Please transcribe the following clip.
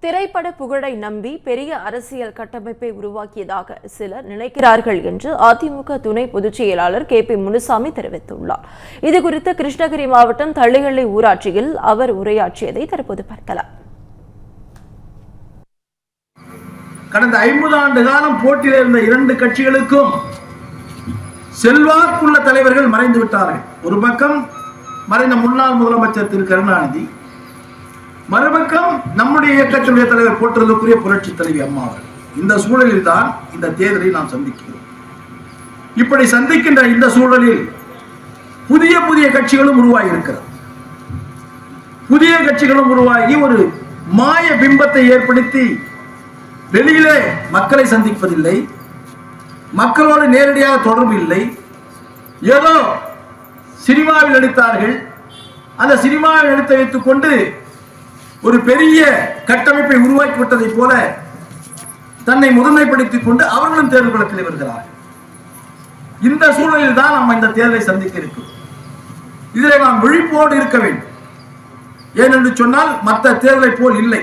திரைப்பட புகழை நம்பி பெரிய அரசியல் கட்டமைப்பை உருவாக்கியதாக சிலர் நினைக்கிறார்கள் என்று அதிமுக துணை பொதுச் செயலாளர் கே பி முனுசாமி தெரிவித்துள்ளார். இதுகுறித்து கிருஷ்ணகிரி மாவட்டம் தள்ளிகள்ளி ஊராட்சியில் அவர் உரையாற்றியதை தற்போது பார்க்கலாம். கடந்த ஐம்பது ஆண்டு காலம் போட்டியில் இருந்த இரண்டு கட்சிகளுக்கும் செல்வாக்குள்ள தலைவர்கள் மறைந்து விட்டார்கள். ஒரு பக்கம் மறைந்த முன்னாள் முதலமைச்சர் திரு. கருணாநிதி மறுபக்கம் நம்முடைய இயக்கத்தினுடைய தலைவர் போற்றுவதற்குரிய புரட்சி தலைவி அம்மா அவர்கள். இந்த சூழலில் தான் இந்த தேர்தலை நாம் சந்திக்கிறோம். இப்படி சந்திக்கின்ற இந்த சூழலில் புதிய புதிய கட்சிகளும் உருவாகி இருக்கிறது புதிய கட்சிகளும் உருவாகி ஒரு மாய பிம்பத்தை ஏற்படுத்தி வெளியிலே மக்களை சந்திப்பதில்லை. மக்களோடு நேரடியாக தொடர்பு இல்லை. ஏதோ சினிமாவில் நடித்தார்கள். அந்த சினிமாவில் நடித்து வைத்துக் கொண்டு ஒரு பெரிய கட்டமைப்பை உருவாக்கி விட்டதை போல தன்னை முதன்மைப்படுத்திக் கொண்டு அவர்களும் தேர்தல் களத்தில் வருகிறார்கள். இந்த சூழலில் தான் நம்ம இந்த தேர்தலை சந்திக்க இருக்கிறோம் இதில் நாம் விழிப்போடு இருக்க வேண்டும். ஏனென்று சொன்னால் மற்ற தேர்தலை போல் இல்லை.